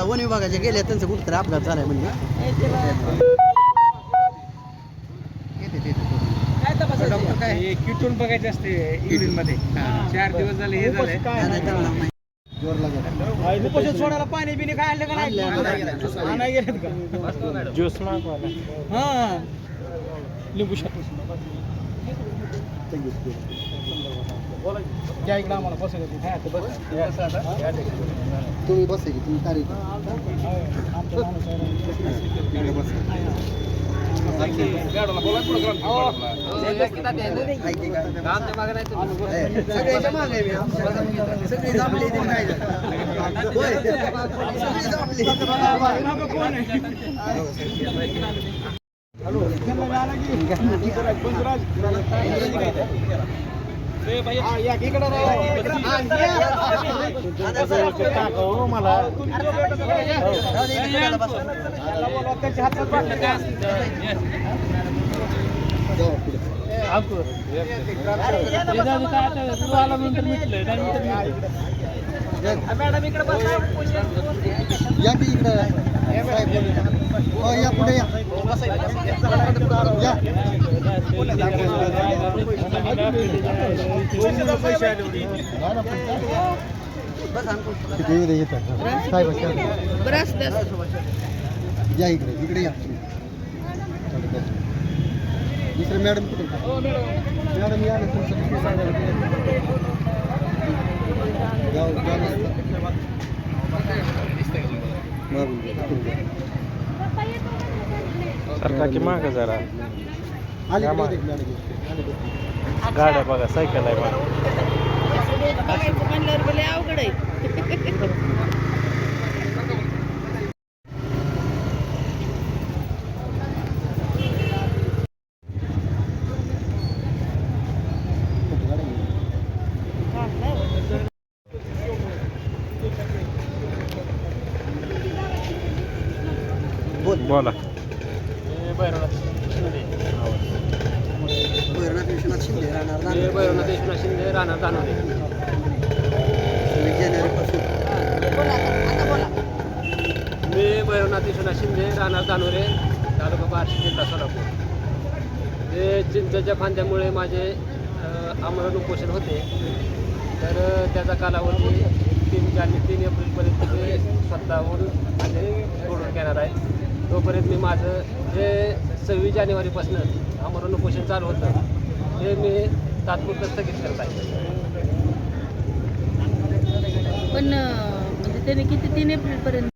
One विभागाच्या गेल्या त्यांचं कुठं अपघात झालाय म्हणजे हे किटून बघायचे असते मध्ये. चार दिवस झाले हे झाले जोर लागत उपोषण सोडायला पाणी बिणी काय आणलं का? नाही हा. लिंबू शकतो या इकडे आम्हाला बसायला दे. हा, ते बस. तुम्ही बसा की तुम्ही तारीख. सगळ्याच्या मागे सगळी जमली ती काय झालं? की. हा, या, इकडं. हा, या. आता जरा या इकडे इकडे या दुसरे मॅडम कुठे मॅडम या ना तुमचं सरका की माग जरा. गाड्या बघा सायकल आहे बघा. म्हणल्यावर बोले. अवघड आहे बोल बोला भैरवनाथ विश्वनाथ शिंदे राहणार नांदेड. राहणार जाणवले मी भैरवनाथ विश्वनाथ शिंदे राहणार दानोरे तालुका बार्शी जिल्हा सोलापूर. ते चिंचेच्या फांद्यामुळे माझे आमरण उपोषण होते. तर त्याचा कालावधी तीन जाने तीन एप्रिलपर्यंत ते स्वतःहून माझे सोडून घेणार आहे. तोपर्यंत मी माझं जे सव्वीस जानेवारीपासून आमरण उपोषण चालू होतं ते मी तात्पुरतं स्थगित करत आहे. पण म्हणजे त्याने किती तीन एप्रिलपर्यंत